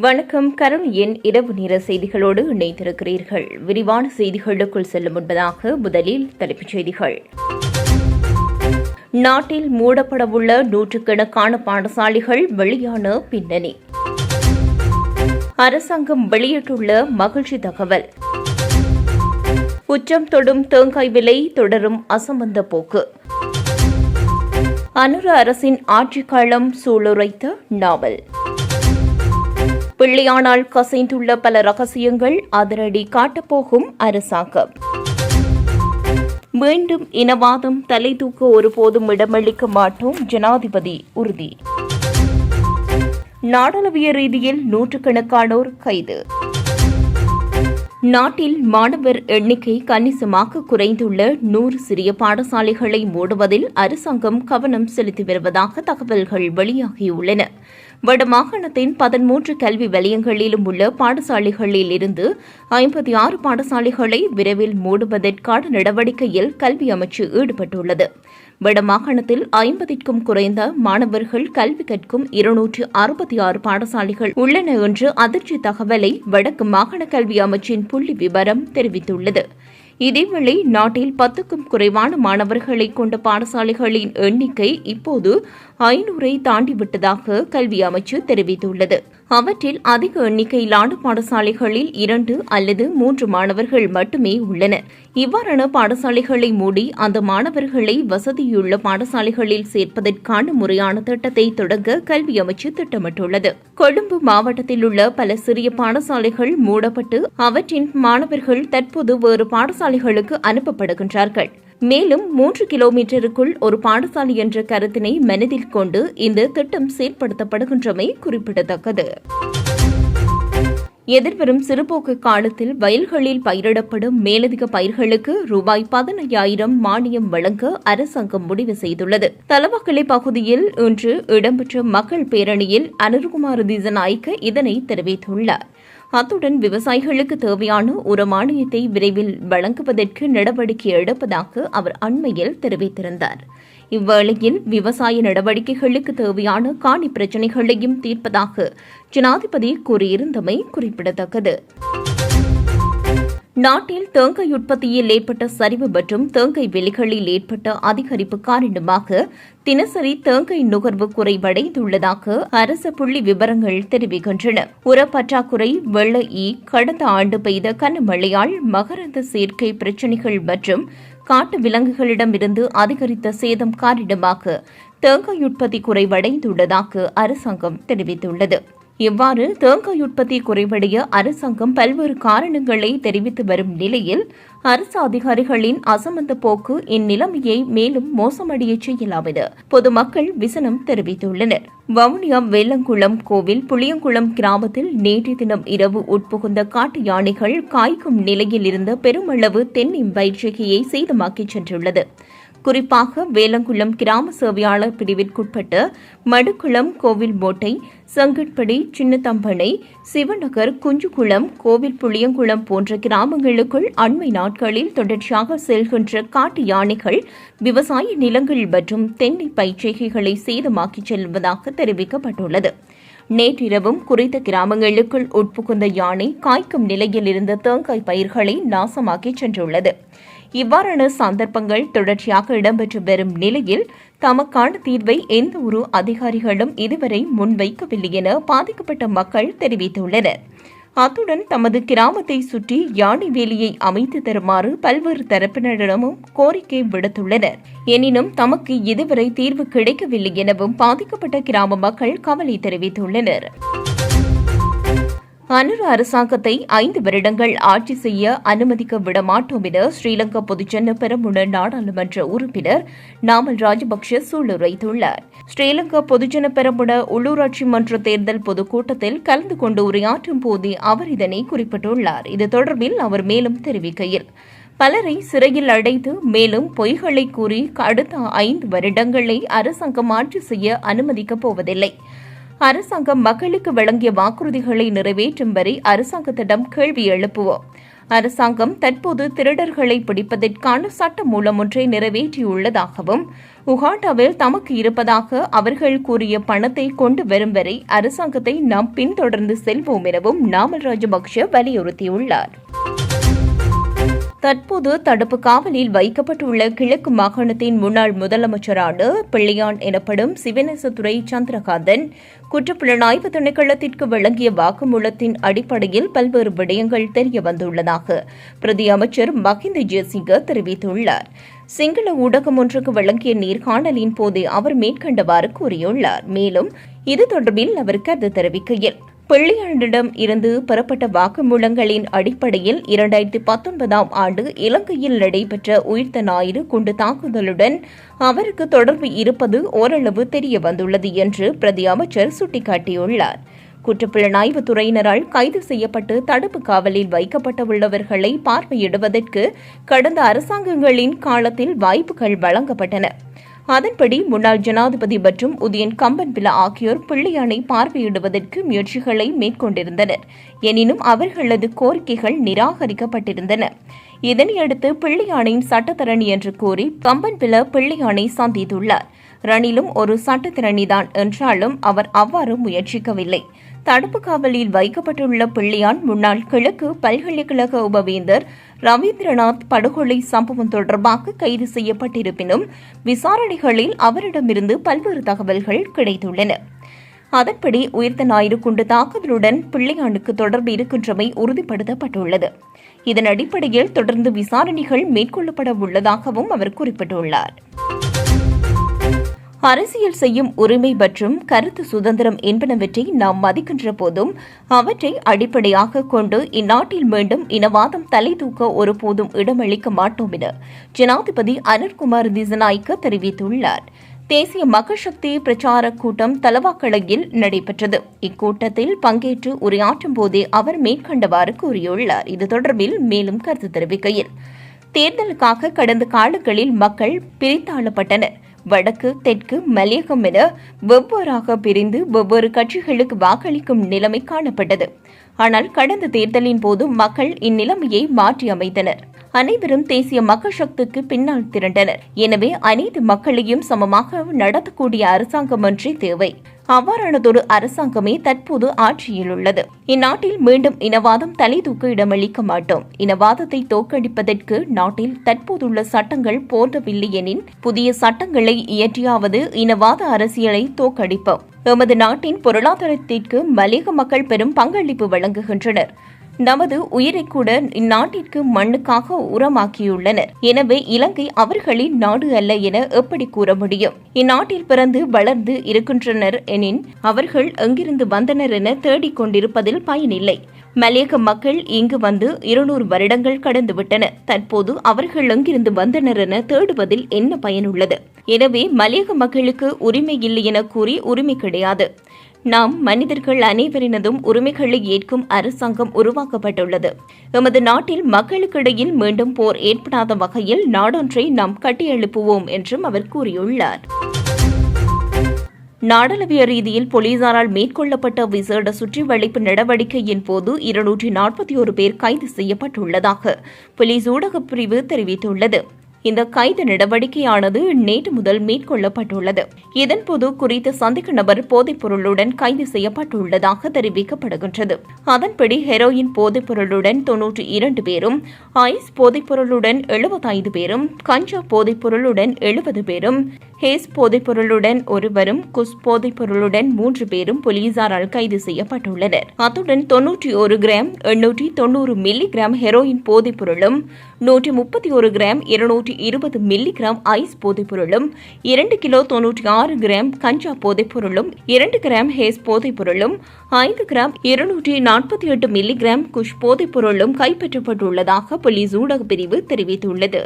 வணக்கம். கருணியின் இரவு நேர செய்திகளோடு இணைந்திருக்கிறீர்கள். விரிவான செய்திகளுக்குள் செல்லும் முன்பதாக முதலில் தலைப்புச் செய்திகள். நாட்டில் மூடப்படவுள்ள நூற்றுக்கணக்கான பாடசாலைகள் வெளியான பின்னணி. அரசாங்கம் வெளியிட்டுள்ள மகிழ்ச்சி தகவல். உச்சம் தொடும் தேங்காய் விலை தொடரும் அசம்பந்த போக்கு. அனுர அரசின் ஆட்சிக்காலம் சூளுரைத்த நாவல். பிள்ளையானால் கசைந்துள்ள பல ரகசியங்கள் அதிரடி காட்டப்போகும் அரசாங்கம். மீண்டும் இனவாதம் தலை தூக்க ஒருபோதும் இடமளிக்க மாட்டோம் ஜனாதிபதி உறுதி. நாடளவிய ரீதியில் நூற்றுக்கணக்கானோர் கைது. நாட்டில் மாணவர் எண்ணிக்கை கணிசமாக குறைந்துள்ள நூறு சிறிய பாடசாலைகளை மூடுவதில் அரசாங்கம் கவனம் செலுத்தி வருவதாக தகவல்கள் வெளியாகியுள்ளன. வடமாகாணத்தின் பதிமூன்று கல்வி வலயங்களிலும் உள்ள பாடசாலைகளில் இருந்து ஐம்பத்தி ஆறு பாடசாலைகளை விரைவில் மூடுவதற்கான நடவடிக்கையில் கல்வி அமைச்சு ஈடுபட்டுள்ளது. வடமாகாணத்தில் ஐம்பதிற்கும் குறைந்த மாணவர்கள் கல்வி கற்கும் இருநூற்று அறுபத்தி ஆறு பாடசாலைகள் உள்ளன என்று அதிர்ச்சி தகவலை வடக்கு மாகாண கல்வி அமைச்சின் புள்ளி விவரம் தெரிவித்துள்ளது. இதேவேளை நாட்டில் பத்துக்கும் குறைவான மாணவர்களை கொண்ட பாடசாலைகளின் எண்ணிக்கை இப்போது ஐநூறை தாண்டிவிட்டதாக கல்வி அமைச்சு தெரிவித்துள்ளது. அவற்றில் அதிக எண்ணிக்கையிலான பாடசாலைகளில் இரண்டு அல்லது மூன்று மாணவர்கள் மட்டுமே உள்ளனர். இவ்வாறான பாடசாலைகளை மூடி அந்த மாணவர்களை வசதியுள்ள பாடசாலைகளில் சேர்ப்பதற்கான முறையான திட்டத்தை தொடங்க கல்வி அமைச்சு திட்டமிட்டுள்ளது. கொழும்பு மாவட்டத்தில் உள்ள பல சிறிய பாடசாலைகள் மூடப்பட்டு அவற்றின் மாணவர்கள் தற்போது வேறு பாடசாலைகளுக்கு அனுப்பப்படுகின்றார்கள். மேலும் மூன்று கிலோமீட்டருக்குள் ஒரு பாடசாலை என்ற கருத்தினை மனதில் கொண்டு இந்த திட்டம் செயற்படுத்தப்படுகின்றமை குறிப்பிடத்தக்கது. எதிர்வரும் சிறுபோக்கு காலத்தில் வயல்களில் பயிரிடப்படும் மேலதிக பயிர்களுக்கு ரூபாய் பதினையாயிரம் மானியம் வழங்க அரசாங்கம் முடிவு செய்துள்ளது. தலவாக்கலை பகுதியில் இன்று இடம்பெற்ற மக்கள் பேரணியில் அனுர்குமார் திசநாய்க்க இதனை தெரிவித்துள்ளார். அத்துடன் விவசாயிகளுக்கு தேவையான ஒரு மானியத்தை விரைவில் வழங்குவதற்கு நடவடிக்கை எடுப்பதாக அவர் அண்மையில் தெரிவித்திருந்தார். இவ்வேளையில் விவசாய நடவடிக்கைகளுக்கு தேவையான காணி பிரச்சினைகளையும் தீர்ப்பதாக ஜனாதிபதி கூறியிருந்தமை குறிப்பிடத்தக்கது. நாட்டில் தேங்காய் உற்பத்தியில் ஏற்பட்ட சரிவு மற்றும் தேங்காய் விலைகளில் ஏற்பட்ட அதிகரிப்பு காரணமாக தினசரி தேங்காய் நுகர்வு குறைவடைந்துள்ளதாக அரசு புள்ளி விவரங்கள் தெரிவிக்கின்றன. உரப்பற்றாக்குறை வெள்ள ஈ கடந்த ஆண்டு பெய்த கனமழையால் மகரந்த சேர்க்கை பிரச்சினைகள் மற்றும் காட்டு விலங்குகளிடமிருந்து அதிகரித்த சேதம் காரணமாக தேங்காய் உற்பத்தி குறைவடைந்துள்ளதாக அரசாங்கம் தெரிவித்துள்ளது. இவ்வாறு தேங்காய் உற்பத்தி குறைவடைய அரசாங்கம் பல்வேறு காரணங்களை தெரிவித்து வரும் நிலையில் அரசு அதிகாரிகளின் அசமந்த போக்கு இந்நிலைமையை மேலும் மோசமடைய செய்யலாவது பொதுமக்கள் விசனம் தெரிவித்துள்ளனர். வவுனியா வெள்ளங்குளம் கோவில் புளியங்குளம் கிராமத்தில் நேற்று தினம் இரவு உட்புகுந்த காட்டு யானைகள் காய்க்கும் நிலையில் இருந்த பெருமளவு தென்னிம் வயிற்றுகையை சேதமாக்கிச் சென்றுள்ளது. குறிப்பாக வேலங்குளம் கிராம சேவையாளர் பிரிவிற்குட்பட்ட மடுக்குளம் கோவில் போட்டை செங்கட்படி சின்னத்தம்பனை சிவநகர் குஞ்சுகுளம் கோவில் புளியங்குளம் போன்ற கிராமங்களுக்குள் அண்மை நாட்களில் தொடர்ச்சியாக செல்கின்ற காட்டு யானைகள் விவசாய நிலங்கள் மற்றும் தென்னை பயிற்சிகைகளை சேதமாக்கிச் செல்வதாக தெரிவிக்கப்பட்டுள்ளது. நேற்றிரவும் குறித்த கிராமங்களுக்குள் உட்புகுந்த யானை காய்க்கும் நிலையில் இருந்த தேங்காய் பயிர்களை நாசமாக்கிச் சென்றுள்ளது. இவ்வாறான சந்தர்ப்பங்கள் தொடர்ச்சியாக இடம்பெற்று வரும் நிலையில் தமக்கான தீர்வை எந்த ஒரு அதிகாரிகளும் இதுவரை முன்வைக்கவில்லை என பாதிக்கப்பட்ட மக்கள் தெரிவித்துள்ளனர். அத்துடன் தமது கிராமத்தை சுற்றி யானை வேலியை அமைத்து தருமாறு பல்வேறு தரப்பினரிடமும் கோரிக்கை விடுத்துள்ளனர். எனினும் தமக்கு இதுவரை தீர்வு கிடைக்கவில்லை எனவும் பாதிக்கப்பட்ட கிராம மக்கள் கவலை தெரிவித்துள்ளனர். அனுர அரசாங்கத்தை ஐந்து வருடங்கள் ஆட்சி செய்ய அனுமதிக்க விடமாட்டோம் என ஸ்ரீலங்கா பொதுஜன பெரமுன நாடாளுமன்ற உறுப்பினர் நாமல் ராஜபக்ஷ சூளுரைத்துள்ளார். ஸ்ரீலங்கா பொதுஜன பெரமுன உள்ளூராட்சி மன்ற தேர்தல் பொதுக்கூட்டத்தில் கலந்து கொண்டு உரையாற்றும் போது அவர் இதனை குறிப்பிட்டுள்ளார். இது தொடர்பில் அவர் மேலும் தெரிவிக்கையில் பலரை சிறையில் அடைத்து மேலும் பொய்களை கூறி அடுத்த ஐந்து வருடங்களை அரசாங்கம் ஆட்சி செய்ய அனுமதிக்கப் போவதில்லை. அரசாங்கம் மக்களுக்கு வழங்கிய வாக்குறுதிகளை நிறைவேற்றும் வரை அரசாங்கத்திடம் கேள்வி எழுப்புவோம். அரசாங்கம் தற்போது திருடர்களை பிடிப்பதற்கான சட்ட மூலம் ஒன்றை நிறைவேற்றியுள்ளதாகவும் உகாண்டாவில் தமக்கு இருப்பதாக அவர்கள் கூறிய பணத்தை கொண்டு வரும் வரை அரசாங்கத்தை நாம் பின்தொடர்ந்து செல்வோம் எனவும் நாமல் ராஜபக்ஷ வலியுறுத்தியுள்ளார். தற்போது தடுப்பு காவலில் வைக்கப்பட்டுள்ள கிழக்கு மாகாணத்தின் முன்னாள் முதலமைச்சரான பிள்ளையான் எனப்படும் சிவநேசத்துறை சந்திரகாந்தன் குற்றப்புலனாய்வு திணைக்களத்திற்கு வழங்கிய வாக்குமூலத்தின் அடிப்படையில் பல்வேறு விடயங்கள் தெரிய வந்துள்ளதாக பிரதி அமைச்சர் மஹிந்த ஜெயசிங்க தெரிவித்துள்ளார். சிங்கள ஊடகம் ஒன்றுக்கு வழங்கிய நேர்காணலின் போது அவர் மேற்கண்டவாறு கூறியுள்ளார். மேலும் இது தொடர்பில் அவர் கருத்து தெரிவிக்கையில் பிள்ளையாண்டிடம் இருந்து பெறப்பட்ட வாக்குமூலங்களின் அடிப்படையில் இரண்டாயிரத்தி பத்தொன்பதாம் ஆண்டு இலங்கையில் நடைபெற்ற உயிர்த்த ஞாயிறு குண்டு தாக்குதலுடன் அவருக்கு தொடர்பு இருப்பது ஓரளவு தெரிய வந்துள்ளது என்று பிரதி அமைச்சர் சுட்டிக்காட்டியுள்ளார். குற்றப்புலனாய்வு துறையினரால் கைது செய்யப்பட்டு தடுப்பு காவலில் வைக்கப்பட்டுள்ளவர்களை பார்வையிடுவதற்கு கடந்த அரசாங்கங்களின் காலத்தில் வாய்ப்புகள் வழங்கப்பட்டன. அதன்படி முன்னாள் ஜனாதிபதி மற்றும் உதயன் கம்பன்பில ஆகியோர் பிள்ளையானை பார்வையிடுவதற்கு முயற்சிகளை மேற்கொண்டிருந்தனர். எனினும் அவர்களது கோரிக்கைகள் நிராகரிக்கப்பட்டிருந்தன. இதனையடுத்து பிள்ளையானையின் சட்டத்தரணி என்று கூறி கம்பன்பில பிள்ளையானை சந்தித்துள்ளார். ரணிலும் ஒரு சட்டத்திறனிதான் என்றாலும் அவர் அவ்வாறு முயற்சிக்கவில்லை. தடுப்பு காவலில் வைக்கப்பட்டுள்ள பிள்ளையான் முன்னாள் கிழக்கு பல்கலைக்கழக உபவேந்தர் ரவீந்திரநாத் படுகொலை சம்பவம் தொடர்பாக கைது செய்யப்பட்டிருப்பினும் விசாரணைகளில் அவரிடமிருந்து பல்வேறு தகவல்கள் கிடைத்துள்ளன. அதன்படி உயிர்த்த ஞாயிறு குண்டு தாக்குதலுடன் பிள்ளையானுக்கு தொடர்பு இருக்கின்றமை உறுதிப்படுத்தப்பட்டுள்ளது. இதன் அடிப்படையில் தொடர்ந்து விசாரணைகள் மேற்கொள்ளப்பட உள்ளதாகவும் அவர் குறிப்பிட்டுள்ளார். அரசியல் செய்யும் உரிமை மற்றும் கருத்து சுதந்திரம் என்பனவற்றை நாம் மதிக்கின்ற போதும் அவற்றை அடிப்படையாக கொண்டு இந்நாட்டில் மீண்டும் இனவாதம் தலை தூக்க ஒருபோதும் இடமளிக்க மாட்டோம் என ஜனாதிபதி அனர்குமார் திசநாய்க்க தெரிவித்துள்ளார். தேசிய மக்கள் சக்தி பிரச்சார கூட்டம் தலவாக்கலையில் நடைபெற்றது. இக்கூட்டத்தில் பங்கேற்று உரையாற்றும் போதே அவர் மேற்கண்டவாறு கூறியுள்ளார். இது தொடர்பில் மேலும் கருத்து தெரிவிக்கையில் தேர்தலுக்காக கடந்த காலங்களில் மக்கள் பிரித்தாளப்பட்டனர். வடக்கு தெற்கு மலையகம் என வெவ்வேறாக பிரிந்து வெவ்வேறு கட்சிகளுக்கு வாக்களிக்கும் நிலைமை காணப்பட்டது. ஆனால் கடந்த தேர்தலின் போது மக்கள் இந்நிலைமையை மாற்றி அமைத்தனர். அனைவரும் தேசிய மக்கள் சக்திக்கு பின்னால் திரண்டனர். எனவே அனைத்து மக்களையும் சமமாக நடத்தக்கூடிய அரசாங்கம் ஒன்றே தேவை. அவ்வாறானதொரு அரசாங்கமே தற்போது ஆட்சியில் உள்ளது இந்நாட்டில் மீண்டும் இனவாதம் தலை தூக்க இடமளிக்க மாட்டோம். இனவாதத்தை தோற்கடிப்பதற்கு நாட்டில் தற்போதுள்ள சட்டங்கள் போன்றவில்லை எனின் புதிய சட்டங்களை இயற்றியாவது இனவாத அரசியலை தோற்கடிப்போம். எமது நாட்டின் பொருளாதாரத்திற்கு மலேக மக்கள் பெரும் பங்களிப்பு வழங்குகின்றனர். நமது உயிரை கூட இந்நாட்டிற்கு மண்ணுக்காக உரமாக்கியுள்ளனர். எனவே இலங்கை அவர்களின் நாடு அல்ல என எப்படி கூற முடியும்? இந்நாட்டில் பிறந்து வளர்ந்து இருக்கின்றனர் எனின் அவர்கள் எங்கிருந்து வந்தனர் என தேடிக் கொண்டிருப்பதில் பயனில்லை. மலையக மக்கள் இங்கு வந்து இருநூறு வருடங்கள் கடந்துவிட்டன தற்போது அவர்கள் எங்கிருந்து வந்தனர் என தேடுவதில் என்ன பயனுள்ளது? எனவே மலையக மக்களுக்கு உரிமை இல்லை என கூறி உரிமை கிடையாது. நாம் மனிதர்கள் அனைவரினதும் உரிமைகளை ஏற்கும் அரசாங்கம் உருவாக்கப்பட்டுள்ளது. எமது நாட்டில் மக்களுக்கிடையில் மீண்டும் போர் ஏற்படாத வகையில் நாடொன்றை நாம் கட்டியெழுப்புவோம் என்றும் அவர் கூறியுள்ளார். நாடளவிய ரீதியில் போலீசாரால் மேற்கொள்ளப்பட்ட விசேட சுற்றி வளைப்பு நடவடிக்கையின் போது இருநூற்றி நாற்பத்தி ஒரு பேர் கைது செய்யப்பட்டுள்ளதாக போலீஸ் ஊடகப் பிரிவு தெரிவித்துள்ளது. இந்த கைது நடவடிக்கையானது நேற்று முதல் மேற்கொள்ளப்பட்டுள்ளது. இதன்போது குறித்த சந்தேக நபர் போதைப் பொருளுடன் கைது செய்யப்பட்டுள்ளதாக தெரிவிக்கப்படுகின்றது. அதன்படி ஹெரோயின் போதைப் பொருளுடன் தொன்னூற்றி இரண்டு பேரும் ஐஸ் போதைப் பொருளுடன் எழுபத்தைந்து பேரும் கஞ்சா போதைப் பொருளுடன் எழுபது பேரும் ஹேஸ் போதைப்பொருளுடன் ஒருவரும் குஸ் போதைப்பொருளுடன் மூன்று பேரும் போலீசாரால் கைது செய்யப்பட்டுள்ளனர். அத்துடன் தொன்னூற்றி ஒரு கிராம் எண்ணூற்றி தொன்னூறு மில்லி கிராம் ஹெரோயின் போதைப்பொருளும் நூற்றி முப்பத்தி ஒரு கிராம் இருநூற்றி இருபது மில்லி கிராம் ஐஸ் போதைப்பொருளும் இரண்டு கிலோ தொன்னூற்றி ஆறு கிராம் கஞ்சா போதைப்பொருளும் இரண்டு கிராம் ஹேஸ் போதைப்பொருளும் ஐந்து கிராம் இருநூற்றி நாற்பத்தி எட்டு மில்லி கிராம் குஷ் போதைப் பொருளும் கைப்பற்றப்பட்டுள்ளதாக போலீஸ் ஊடகப் பிரிவு தெரிவித்துள்ளது.